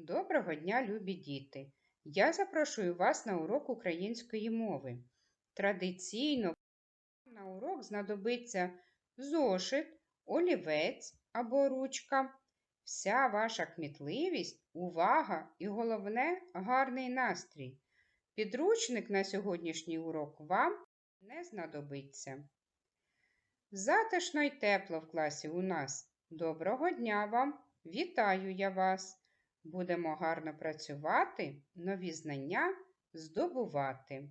Доброго дня, любі діти! Я запрошую вас на урок української мови. Традиційно на урок знадобиться зошит, олівець або ручка. Вся ваша кмітливість, увага і головне гарний настрій. Підручник на сьогоднішній урок вам не знадобиться. Затишно й тепло в класі у нас. Доброго дня вам! Вітаю я вас! Будемо гарно працювати, нові знання здобувати.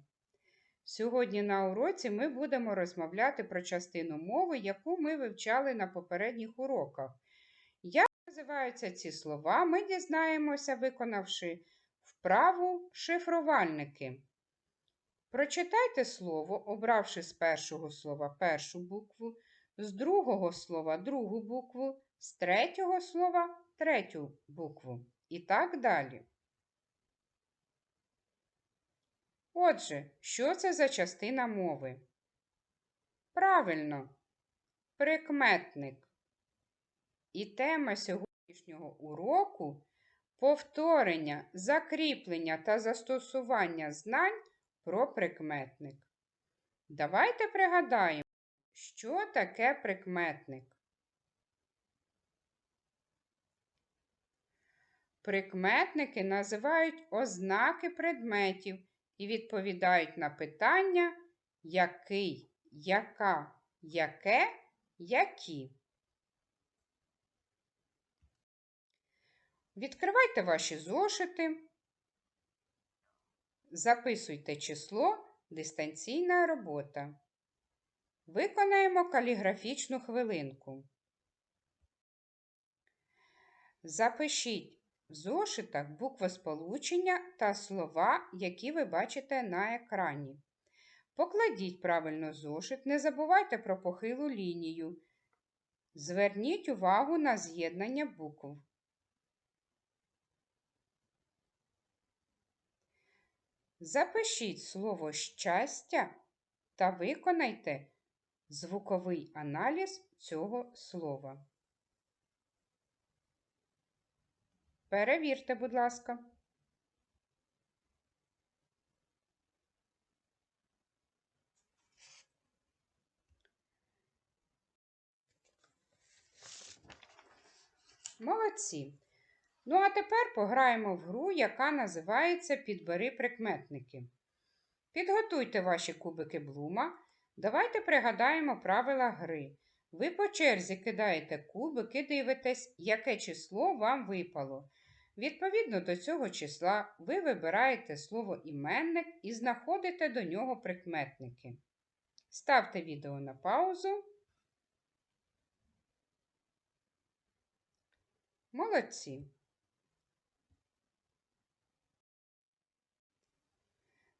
Сьогодні на уроці ми будемо розмовляти про частину мови, яку ми вивчали на попередніх уроках. Як називаються ці слова, ми дізнаємося, виконавши вправу шифрувальники. Прочитайте слово, обравши з першого слова першу букву, з другого слова другу букву, з третього слова третю букву і так далі. Отже, що це за частина мови? Правильно, прикметник. І тема сьогоднішнього уроку повторення, закріплення та застосування знань про прикметник. Давайте пригадаємо, що таке прикметник. Прикметники називають ознаки предметів і відповідають на питання який, яка, яке, які. Відкривайте ваші зошити, записуйте число дистанційна робота. Виконаємо каліграфічну хвилинку. Запишіть в зошитах буквосполучення та слова, які ви бачите на екрані. Покладіть правильно зошит, не забувайте про похилу лінію. Зверніть увагу на з'єднання букв. Запишіть слово щастя та виконайте звуковий аналіз цього слова. Перевірте, будь ласка. Молодці. Ну, а тепер пограємо в гру, яка називається Підбери прикметники. Підготуйте ваші кубики блума. Давайте пригадаємо правила гри. Ви по черзі кидаєте кубики, дивитесь, яке число вам випало. Відповідно до цього числа ви вибираєте слово іменник і знаходите до нього прикметники. Ставте відео на паузу. Молодці.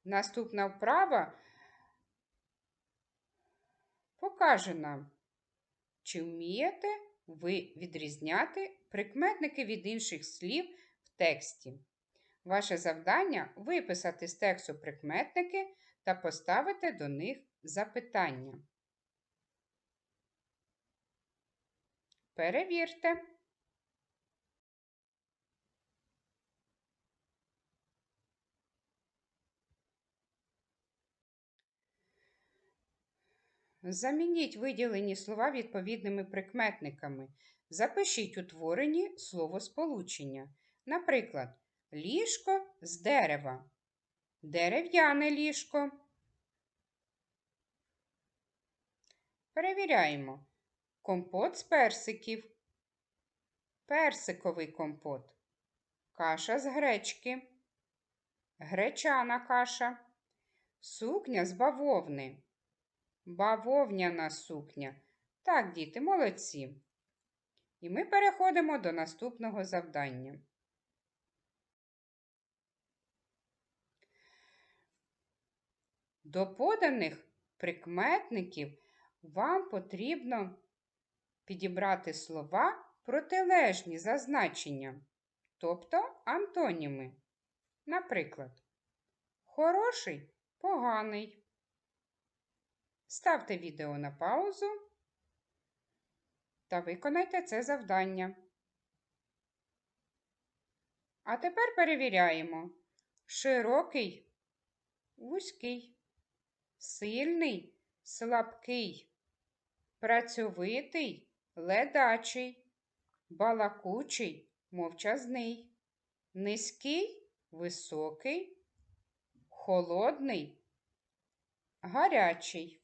Наступна вправа покаже нам, чи вмієте ви відрізняти прикметники від інших слів в тексті. Ваше завдання виписати з тексту прикметники та поставити до них запитання. Перевірте. Замініть виділені слова відповідними прикметниками. Запишіть утворені словосполучення. Наприклад, ліжко з дерева, дерев'яне ліжко. Перевіряємо. Компот з персиків, персиковий компот, каша з гречки, гречана каша, сукня з бавовни, бавовняна сукня. Так, діти, молодці. І ми переходимо до наступного завдання. До поданих прикметників вам потрібно підібрати слова протилежні за значенням, тобто антоніми. Наприклад, хороший поганий. Ставте відео на паузу та виконайте це завдання. А тепер перевіряємо. Широкий, вузький, сильний, слабкий, працьовитий, ледачий, балакучий, мовчазний, низький, високий, холодний, гарячий.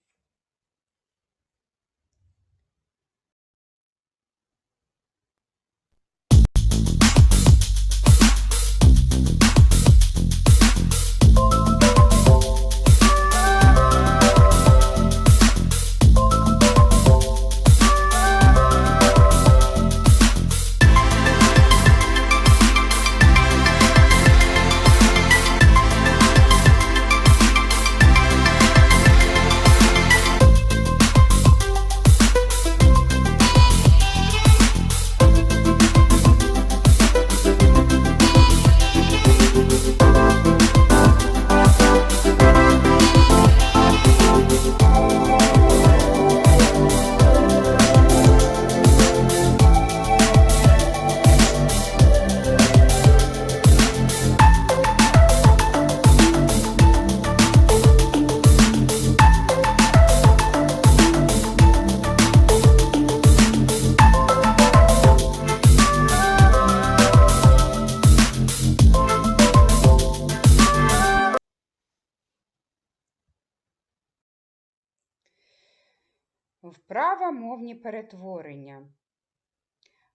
Вправа мовні перетворення.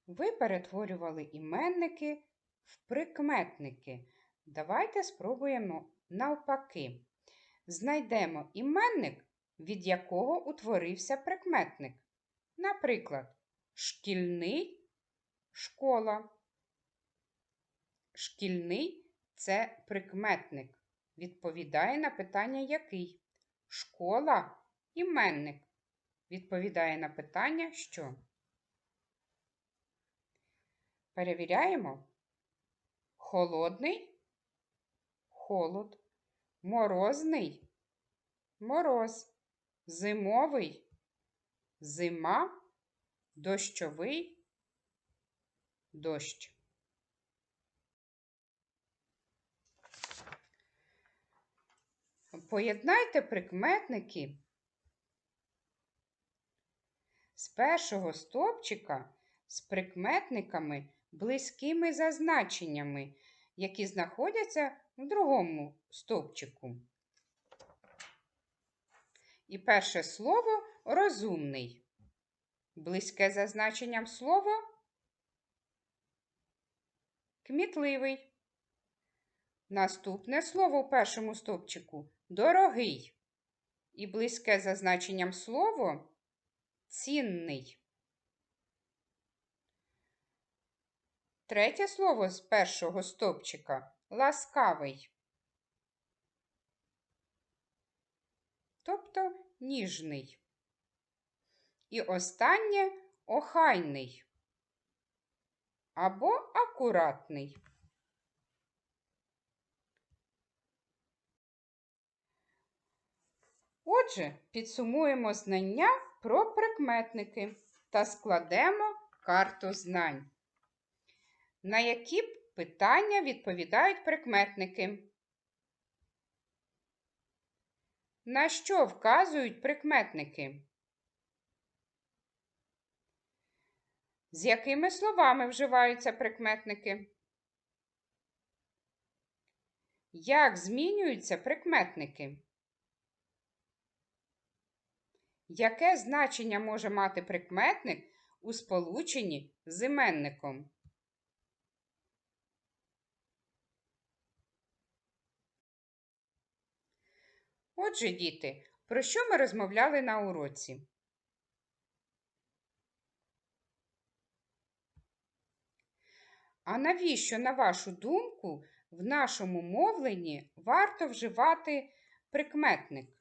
Ви перетворювали іменники в прикметники. Давайте спробуємо навпаки. Знайдемо іменник, від якого утворився прикметник. Наприклад, шкільний школа. Шкільний це прикметник. Відповідає на питання який? Школа іменник відповідає на питання що? Перевіряємо. Холодний холод, морозний мороз, зимовий зима, дощовий дощ. Поєднайте прикметники з першого стовпчика з прикметниками близькими за значеннями, які знаходяться в другому стовпчику. І перше слово розумний. Близьке за значенням слово кмітливий. Наступне слово у першому стовпчику дорогий. І близьке за значенням слово цінний. Третє слово з першого стопчика ласкавий. Тобто ніжний. І останнє охайний або акуратний. Отже, підсумуємо знання про прикметники та складемо карту знань. На які питання відповідають прикметники? На що вказують прикметники? З якими словами вживаються прикметники? Як змінюються прикметники? Яке значення може мати прикметник у сполученні з іменником? Отже, діти, про що ми розмовляли на уроці? А навіщо, на вашу думку, в нашому мовленні варто вживати прикметник?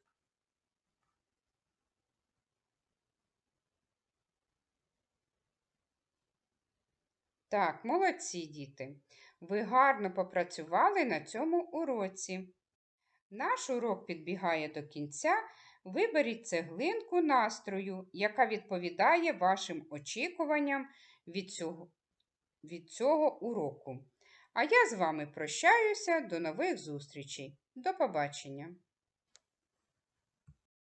Так, молодці діти. Ви гарно попрацювали на цьому уроці. Наш урок підбігає до кінця. Виберіть цеглинку настрою, яка відповідає вашим очікуванням від цього, від цього уроку. А я з вами прощаюся. До нових зустрічей. До побачення!